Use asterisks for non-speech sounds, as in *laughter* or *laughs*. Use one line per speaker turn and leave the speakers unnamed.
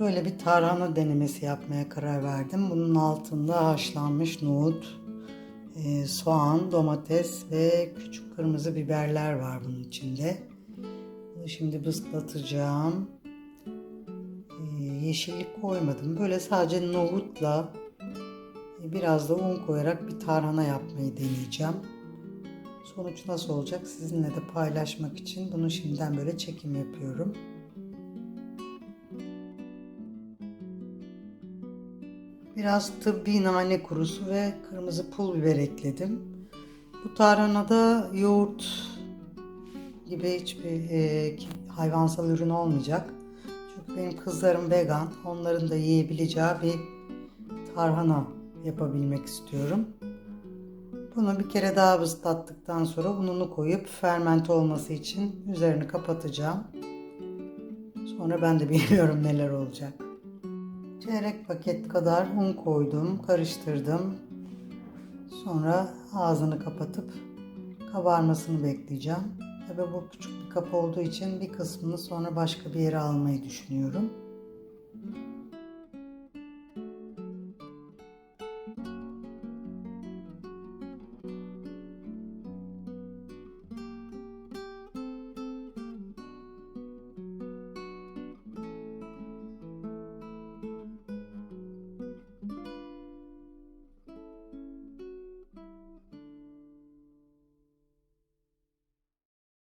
Şöyle bir tarhana denemesi yapmaya karar verdim. Bunun altında haşlanmış nohut, e, soğan, domates ve küçük kırmızı biberler var bunun içinde. Bunu şimdi bızlatacağım. E, yeşillik koymadım. Böyle sadece nohutla e, biraz da un koyarak bir tarhana yapmayı deneyeceğim. Sonuç nasıl olacak sizinle de paylaşmak için bunu şimdiden böyle çekim yapıyorum. Biraz tıbbi nane kurusu ve kırmızı pul biber ekledim. Bu tarhanada yoğurt gibi hiçbir e, hayvansal ürün olmayacak. Çünkü benim kızlarım vegan. Onların da yiyebileceği bir tarhana yapabilmek istiyorum. Bunu bir kere daha ıslattıktan sonra ununu koyup fermente olması için üzerini kapatacağım. Sonra ben de *laughs* bilmiyorum neler olacak. Çeyrek paket kadar un koydum, karıştırdım. Sonra ağzını kapatıp kabarmasını bekleyeceğim. Tabii bu küçük bir kap olduğu için bir kısmını sonra başka bir yere almayı düşünüyorum.